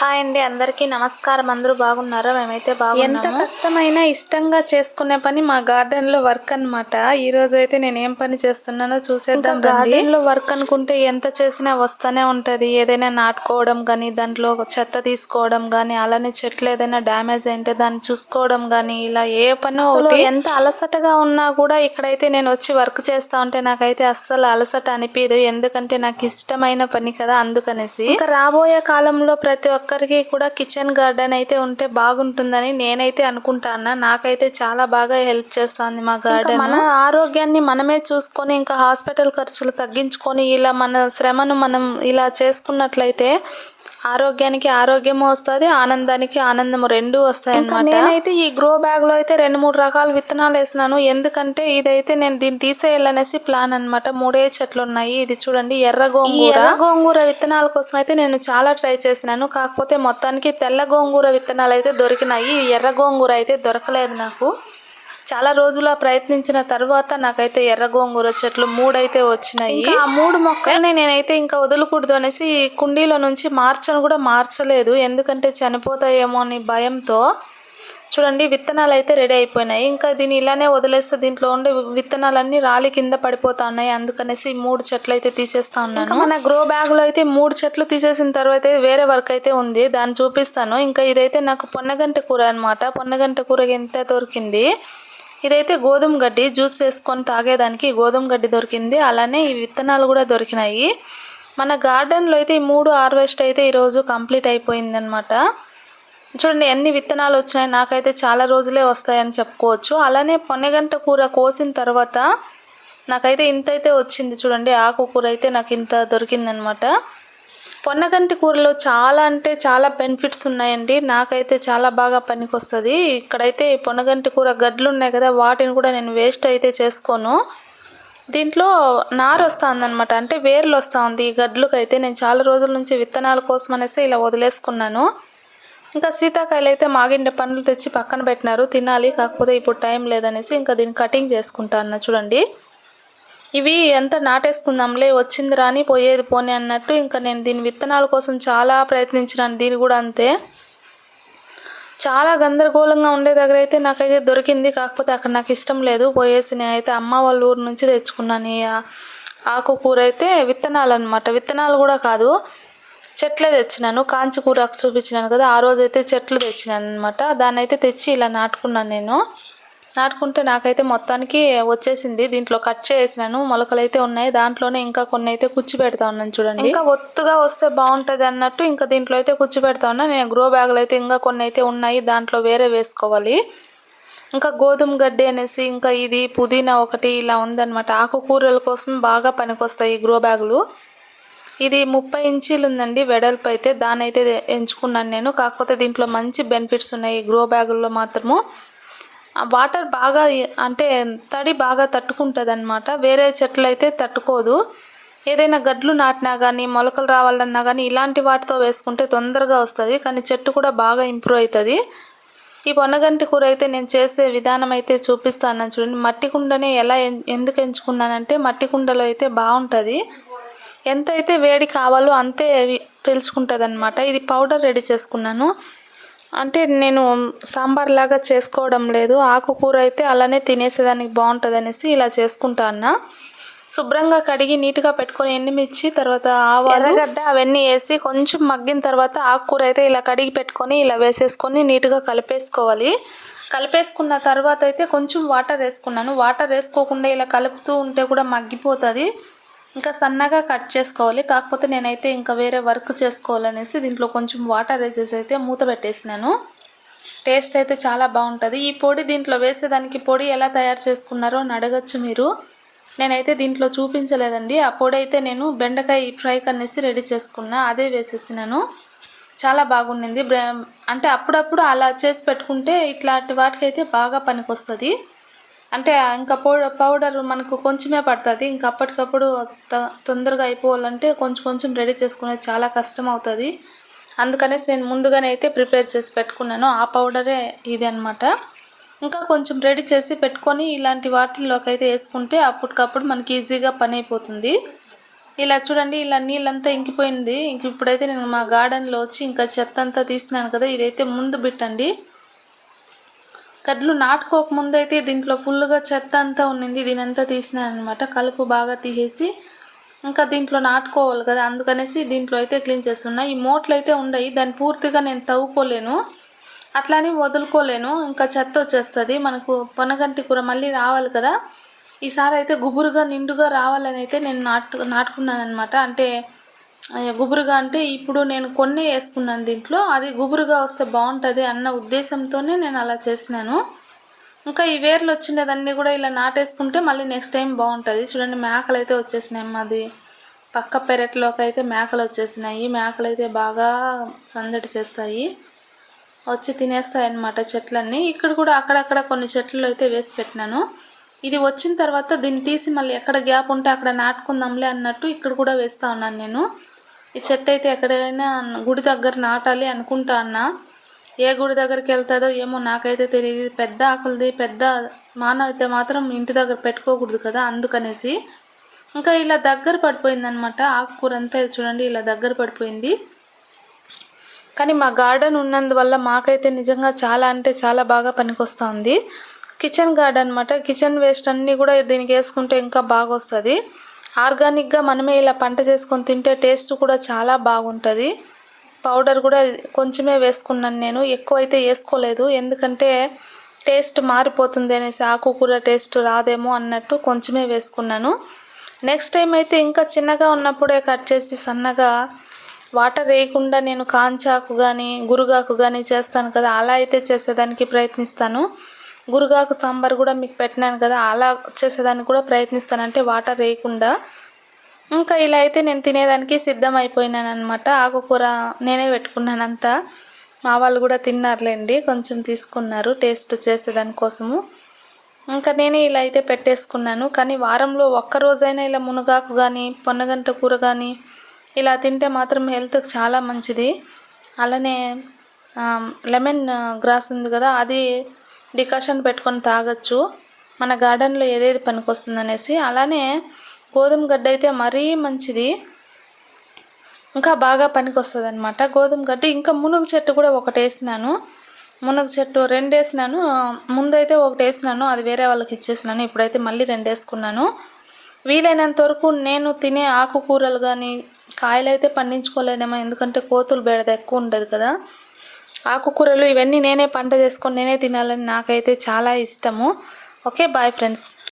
Hi అండి అందరికీ నమస్కారం. అందరూ బాగున్నారా? మేమైతే బాగున్నాము. ఎంత కష్టమైనా ఇష్టంగా చేసుకునే పని మా గార్డెన్లో వర్క్ అన్నమాట. ఈ రోజు అయితే నేను ఏం పని చేస్తున్నానో చూసేద్దాం గార్డెన్లో వర్క్ అనుకుంటే ఎంత చేసినా వస్తానే ఉంటది. ఏదైనా నాటుకోవడం కానీ దాంట్లో చెత్త తీసుకోవడం కానీ అలానే చెట్లు ఏదైనా డ్యామేజ్ అయింటే దాన్ని చూసుకోవడం కానీ ఇలా ఏ పని ఒకటి. ఎంత అలసటగా ఉన్నా కూడా ఇక్కడైతే నేను వచ్చి వర్క్ చేస్తా ఉంటే నాకైతే అస్సలు అలసట అనిపించదు ఎందుకంటే నాకు ఇష్టమైన పని కదా అందుకనేసి. రాబోయే కాలంలో ప్రతి ఒక్కరికి కూడా కిచెన్ గార్డెన్ అయితే ఉంటే బాగుంటుందని నేనైతే అనుకుంటాను నాకైతే చాలా బాగా హెల్ప్ చేస్తుంది మా గార్డెన్. మన ఆరోగ్యాన్ని మనమే చూసుకొని ఇంకా హాస్పిటల్ ఖర్చులు తగ్గించుకొని ఇలా మన శ్రమను మనం ఇలా చేసుకున్నట్లయితే ఆరోగ్యానికి ఆరోగ్యము వస్తుంది ఆనందానికి ఆనందము రెండు వస్తాయి అన్నమాట నేనైతే ఈ గ్రో బ్యాగ్లో అయితే రెండు మూడు రకాల విత్తనాలు వేసినాను. ఎందుకంటే ఇదైతే నేను దీన్ని తీసేయాలనేసి ప్లాన్ అన్నమాట. మూడే చెట్లు ఉన్నాయి. ఇది చూడండి ఎర్ర గోంగూర. ఎర్ర గోంగూర విత్తనాల కోసం అయితే నేను చాలా ట్రై చేసినాను. కాకపోతే మొత్తానికి తెల్ల గోంగూర విత్తనాలు అయితే దొరికినాయి. ఈ ఎర్ర గోంగూర అయితే దొరకలేదు నాకు. చాలా రోజుల ప్రయత్నించిన తర్వాత నాకైతే ఎర్ర గోంగూర చెట్లు మూడైతే వచ్చినాయి. ఆ మూడు మొక్కల్ని నేనైతే ఇంకా వదలకూడదు అనేసి కుండీలో నుంచి మార్చను కూడా మార్చలేదు. ఎందుకంటే చనిపోతాయేమో అని భయంతో. చూడండి విత్తనాలు అయితే రెడీ అయిపోయినాయి. ఇంకా దీన్ని ఇలానే వదిలేస్తే దీంట్లో ఉండే విత్తనాలన్నీ రాలి కింద పడిపోతా ఉన్నాయి. అందుకనేసి మూడు చెట్లు అయితే తీసేస్తా ఉన్నాను. మన గ్రో బ్యాగ్లో అయితే మూడు చెట్లు తీసేసిన తర్వాత వేరే వర్క్ అయితే ఉంది. దాన్ని చూపిస్తాను. ఇంకా ఇదైతే నాకు పొన్నగంట కూర అన్నమాట. పొన్నగంట కూర ఎంత దొరికింది? ఇదైతే గోధుమ గడ్డి జ్యూస్ చేసుకొని తాగేదానికి గోధుమ గడ్డి దొరికింది. అలానే ఈ విత్తనాలు కూడా దొరికినాయి. మన గార్డెన్లో అయితే ఈ మూడు హార్వెస్ట్ అయితే ఈరోజు కంప్లీట్ అయిపోయింది అనమాట చూడండి ఎన్ని విత్తనాలు వచ్చినాయి. నాకైతే చాలా రోజులే వస్తాయని చెప్పుకోవచ్చు. అలానే పొన్నగంట కూర కోసిన తర్వాత నాకైతే ఇంత అయితే వచ్చింది. చూడండి ఆకుకూర అయితే నాకు ఇంత దొరికిందనమాట పొన్నగంటి కూరలో చాలా అంటే చాలా బెనిఫిట్స్ ఉన్నాయండి. నాకైతే చాలా బాగా పనికొస్తుంది. ఇక్కడైతే పొన్నగంటి కూర గడ్లు ఉన్నాయి కదా వాటిని కూడా నేను వేస్ట్ అయితే చేసుకోను. దీంట్లో నారు వస్తుంది అంటే వేర్లు వస్తూ ఉంది ఈ గడ్లకైతే నేను చాలా రోజుల నుంచి విత్తనాల కోసం అనేసి ఇలా వదిలేసుకున్నాను. ఇంకా సీతాకాయలు అయితే మాగిండే పండ్లు తెచ్చి పక్కన పెట్టినారు. తినాలి కాకపోతే ఇప్పుడు టైం లేదనేసి ఇంకా దీన్ని కటింగ్ చేసుకుంటాను చూడండి. ఇవి ఎంత నాటేసుకుందాంలే వచ్చింది రాని పోయేది పోనీ అన్నట్టు ఇంకా నేను దీని విత్తనాల కోసం చాలా ప్రయత్నించినాను దీని కూడా అంతే. చాలా గందరగోళంగా ఉండే దగ్గర అయితే నాకైతే దొరికింది కాకపోతే అక్కడ నాకు ఇష్టం లేదు పోయేసి నేనైతే అమ్మ వాళ్ళ ఊరు నుంచి తెచ్చుకున్నాను ఆకుకూర అయితే విత్తనాలు అనమాట విత్తనాలు కూడా కాదు చెట్లే తెచ్చినాను కాంచి చూపించినాను కదా ఆ రోజు అయితే చెట్లు తెచ్చినాను అనమాట దాన్ని అయితే తెచ్చి ఇలా నాటుకున్నాను నేను. నాటుకుంటే నాకైతే మొత్తానికి వచ్చేసింది. దీంట్లో కట్ చేసినాను. మొలకలు అయితే ఉన్నాయి. దాంట్లోనే ఇంకా కొన్ని అయితే కుచ్చి పెడతా ఉన్నాను చూడండి. ఇంకా ఒత్తుగా వస్తే బాగుంటది అన్నట్టు ఇంకా దీంట్లో అయితే కుచ్చి పెడతా ఉన్నా. నేను గ్రో బ్యాగులు అయితే ఇంకా కొన్ని అయితే ఉన్నాయి. దాంట్లో వేరే వేసుకోవాలి. ఇంకా గోధుమ గడ్డి అనేసి ఇంకా ఇది పుదీనా ఒకటి ఇలా ఉందన్నమాట. ఆకుకూరల కోసం బాగా పనికొస్తాయి ఈ గ్రో బ్యాగులు ఇది ముప్పై ఇంచీలు ఉందండి. వెడల్పు అయితే దాని అయితే ఎంచుకున్నాను నేను. కాకపోతే దీంట్లో మంచి బెనిఫిట్స్ ఉన్నాయి ఈ గ్రో బ్యాగుల్లో మాత్రము. వాటర్ బాగా అంటే తడి బాగా తట్టుకుంటుంది అనమాట వేరే చెట్లు అయితే తట్టుకోదు. ఏదైనా గడ్లు నాటినా కానీ మొలకలు రావాలన్నా కానీ ఇలాంటి వాటితో వేసుకుంటే తొందరగా వస్తుంది. కానీ చెట్టు కూడా బాగా ఇంప్రూవ్ అవుతుంది ఈ పొన్నగంటి కూర అయితే నేను చేసే విధానం అయితే చూపిస్తాను చూడండి. మట్టి కుండనే ఎలా ఎందుకు ఎంచుకున్నానంటే మట్టి కుండలో అయితే బాగుంటుంది. ఎంత అయితే వేడి కావాలో అంతే పీల్చుకుంటుంది అనమాట ఇది పౌడర్ రెడీ చేసుకున్నాను. అంటే నేను సాంబార్ లాగా చేసుకోవడం లేదు ఆకుకూర అయితే అలానే తినేసేదానికి బాగుంటుంది అనేసి ఇలా చేసుకుంటా అన్న. శుభ్రంగా కడిగి నీట్గా పెట్టుకొని ఎండుమిర్చి తర్వాత ఆవాలు ఎర్రగడ్డ అవన్నీ వేసి కొంచెం మగ్గిన తర్వాత ఆకుకూర అయితే ఇలా కడిగి పెట్టుకొని ఇలా వేసేసుకొని నీట్గా కలిపేసుకోవాలి. కలిపేసుకున్న తర్వాత అయితే కొంచెం వాటర్ వేసుకున్నాను. వాటర్ వేసుకోకుండా ఇలా కలుపుతూ ఉంటే కూడా మగ్గిపోతుంది. ఇంకా సన్నగా కట్ చేసుకోవాలి. కాకపోతే నేనైతే ఇంకా వేరే వర్క్ చేసుకోవాలనేసి దీంట్లో కొంచెం వాటర్ వేసేసి అయితే మూత పెట్టేసినాను. టేస్ట్ అయితే చాలా బాగుంటుంది. ఈ పొడి దీంట్లో వేసేదానికి పొడి ఎలా తయారు చేసుకున్నారో అని అడగచ్చు మీరు. నేనైతే దీంట్లో చూపించలేదండి. ఆ పొడి అయితే నేను బెండకాయ ఫ్రై కనేసి రెడీ చేసుకున్నా. అదే వేసేసినాను. చాలా బాగుండింది. అంటే అప్పుడప్పుడు అలా చేసి పెట్టుకుంటే ఇట్లాంటి వాటికైతే బాగా పనికొస్తుంది. అంటే ఇంకా పౌడర్ పౌడర్ మనకు కొంచెమే పడుతుంది. ఇంకా అప్పటికప్పుడు తొందరగా అయిపోవాలంటే కొంచెం కొంచెం రెడీ చేసుకునేది చాలా కష్టం అవుతుంది అందుకనేసి నేను ముందుగానే అయితే ప్రిపేర్ చేసి పెట్టుకున్నాను. ఆ పౌడరే ఇది అనమాట ఇంకా కొంచెం రెడీ చేసి పెట్టుకొని ఇలాంటి వాటిల్లోకి అయితే వేసుకుంటే అప్పటికప్పుడు మనకి ఈజీగా పని అయిపోతుంది. ఇలా చూడండి ఇలా నీళ్ళంతా ఇంకిపోయింది. ఇంక ఇప్పుడైతే నేను మా గార్డెన్లో వచ్చి ఇంకా చెత్త అంతా తీసినాను కదా ఇదైతే ముందు బిట్టండి. కడ్లు నాటుకోక అయితే దీంట్లో ఫుల్గా చెత్త అంతా ఉన్నింది. దీనంతా అంతా అనమాట కలుపు బాగా తీసేసి ఇంకా దీంట్లో నాటుకోవాలి కదా. అందుకనేసి దీంట్లో అయితే క్లీన్ చేస్తున్నా. ఈ మోట్లు అయితే ఉండయి. దాన్ని పూర్తిగా నేను తవ్వుకోలేను. అట్లానే వదులుకోలేను. ఇంకా చెత్త వచ్చేస్తుంది. మనకు పొనగంటి కూర మళ్ళీ రావాలి కదా. ఈసారి అయితే గుబురుగా నిండుగా రావాలని అయితే నేను నాటు నాటుకున్నాను అనమాట అంటే గుబురుగా అంటే ఇప్పుడు నేను కొన్ని వేసుకున్నాను దీంట్లో. అది గుబురుగా వస్తే బాగుంటుంది అన్న ఉద్దేశంతోనే నేను అలా చేసినాను. ఇంకా ఈ వేర్లు వచ్చినదన్నీ కూడా ఇలా నాటేసుకుంటే మళ్ళీ నెక్స్ట్ టైం బాగుంటుంది. చూడండి మేకలు అయితే వచ్చేసినాయి మాది పక్క పెరట్లోకి అయితే మేకలు వచ్చేసినాయి. మేకలు అయితే బాగా సందడి చేస్తాయి. వచ్చి తినేస్తాయి అన్నమాట చెట్లన్నీ. ఇక్కడ కూడా అక్కడక్కడ కొన్ని చెట్లు అయితే వేసి పెట్టినాను. ఇది వచ్చిన తర్వాత దీన్ని తీసి మళ్ళీ ఎక్కడ గ్యాప్ ఉంటే అక్కడ నాటుకుందాంలే అన్నట్టు ఇక్కడ కూడా వేస్తా ఉన్నాను నేను. ఈ చెట్టు అయితే ఎక్కడైనా గుడి దగ్గర నాటాలి అనుకుంటా అన్నా. ఏ గుడి దగ్గరికి వెళ్తుందో ఏమో నాకైతే తెలియదు పెద్ద ఆకులది పెద్ద మానవ అయితే మాత్రం ఇంటి దగ్గర పెట్టుకోకూడదు కదా అందుకనేసి. ఇంకా ఇలా దగ్గర పడిపోయింది అనమాట ఆకుకూర అంతా చూడండి ఇలా దగ్గర పడిపోయింది. కానీ మా గార్డెన్ ఉన్నందువల్ల మాకైతే నిజంగా చాలా అంటే చాలా బాగా పనికొస్తుంది. కిచెన్ గార్డెన్ అనమాట కిచెన్ వేస్ట్ అన్నీ కూడా దీనికి వేసుకుంటే ఇంకా బాగా వస్తుంది ఆర్గానిక్గా మనమే ఇలా పంట చేసుకొని తింటే టేస్ట్ కూడా చాలా బాగుంటుంది. పౌడర్ కూడా కొంచెమే వేసుకున్నాను నేను. ఎక్కువ అయితే వేసుకోలేదు. ఎందుకంటే టేస్ట్ మారిపోతుంది అనేసి ఆకుకూర టేస్ట్ రాదేమో అన్నట్టు కొంచెమే వేసుకున్నాను. నెక్స్ట్ టైం అయితే ఇంకా చిన్నగా ఉన్నప్పుడే కట్ చేసి సన్నగా వాటర్ వేయకుండా నేను కాంచాకు కానీ గురుగాకు కానీ చేస్తాను కదా అలా అయితే చేసేదానికి ప్రయత్నిస్తాను. గురుగాకు సాంబార్ కూడా మీకు పెట్టినాను కదా అలా చేసేదానికి కూడా ప్రయత్నిస్తాను అంటే వాటర్ వేయకుండా. ఇంకా ఇలా అయితే నేను తినేదానికి సిద్ధం అయిపోయినాను అనమాట ఆకుకూర నేనే పెట్టుకున్నాను అంతా మా వాళ్ళు కూడా తిన్నారులేండి కొంచెం తీసుకున్నారు టేస్ట్ చేసేదానికోసము ఇంకా నేనే ఇలా అయితే పెట్టేసుకున్నాను. కానీ వారంలో ఒక్క రోజైనా ఇలా మునగాకు కానీ పొన్నగంట కూర కానీ ఇలా తింటే మాత్రం హెల్త్కి చాలా మంచిది. అలానే లెమన్ గ్రాస్ ఉంది కదా అది డికాషన్ పెట్టుకొని తాగొచ్చు. మన గార్డెన్లో ఏదేది పనికొస్తుంది అనేసి అలానే గోధుమ గడ్డ అయితే మరీ మంచిది. ఇంకా బాగా పనికొస్తుంది అనమాట గోధుమ గడ్డి ఇంకా మునగ చెట్టు కూడా ఒకటి వేసినాను మునగ చెట్టు రెండు వేసినాను ముందైతే ఒకటి వేసినాను అది వేరే వాళ్ళకి ఇచ్చేసినాను. ఇప్పుడైతే మళ్ళీ రెండు వేసుకున్నాను వీలైనంత వరకు నేను తినే ఆకుకూరలు కానీ కాయలు అయితే పండించుకోలేనేమో. ఎందుకంటే కోతులు బేడద ఎక్కువ ఉండదు కదా. ఆకుకూరలు ఇవన్నీ నేనే పంట చేసుకొని నేనే తినాలని నాకైతే చాలా ఇష్టము. Okay bye friends.